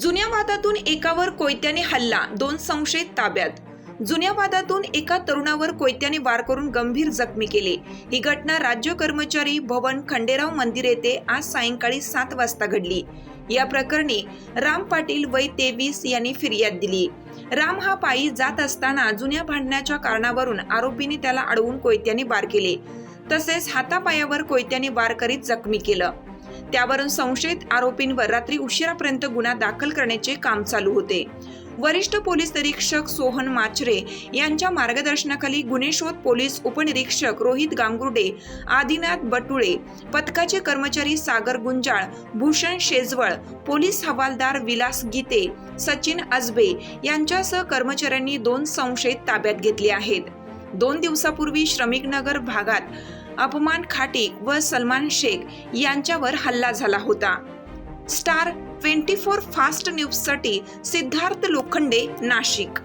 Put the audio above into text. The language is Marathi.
जुन्या वादातून एकावर कोयत्याने हल्ला दोन संशयित ताब्यात. जुन्या वादातून एका तरुणावर कोयत्याने वार करून गंभीर जखमी केले. ही घटना राज्य कर्मचारी भवन खंडेराव मंदिर येथे आज सायंकाळी सात वाजता घडली. या प्रकरणी राम पाटील वय तेवीस यांनी फिर्याद दिली. राम हा पायी जात असताना जुन्या भांडण्याच्या कारणावरून आरोपीने त्याला अडवून कोयत्याने वार केले. तसेच हातापायावर कोयत्याने वार करीत जखमी केलं. त्यावरून संशयित आरोपींवर रात्री उशिरापर्यंत गुन्हा दाखल करण्याचे काम चालू होते. वरिष्ठ पोलीस निरीक्षक सोहन माचरे यांच्या मार्गदर्शनाखाली गुन्हे शोध पोलीस उपनिरीक्षक रोहित गांगुर्डे आदिनाथ बटुळे पथकाचे कर्मचारी सागर गुंजाळ भूषण शेजवळ पोलीस हवालदार विलास गीते सचिन अजबे यांच्यासह कर्मचाऱ्यांनी दोन संशयित ताब्यात घेतले आहेत. दोन दिवसापूर्वी श्रमिकनगर भागात अपमान खाटीक व सलमान शेख यांच्यावर हल्ला झाला होता. स्टार ट्वेंटी फोर फास्ट न्यूजसाठी सिद्धार्थ लोखंडे नाशिक.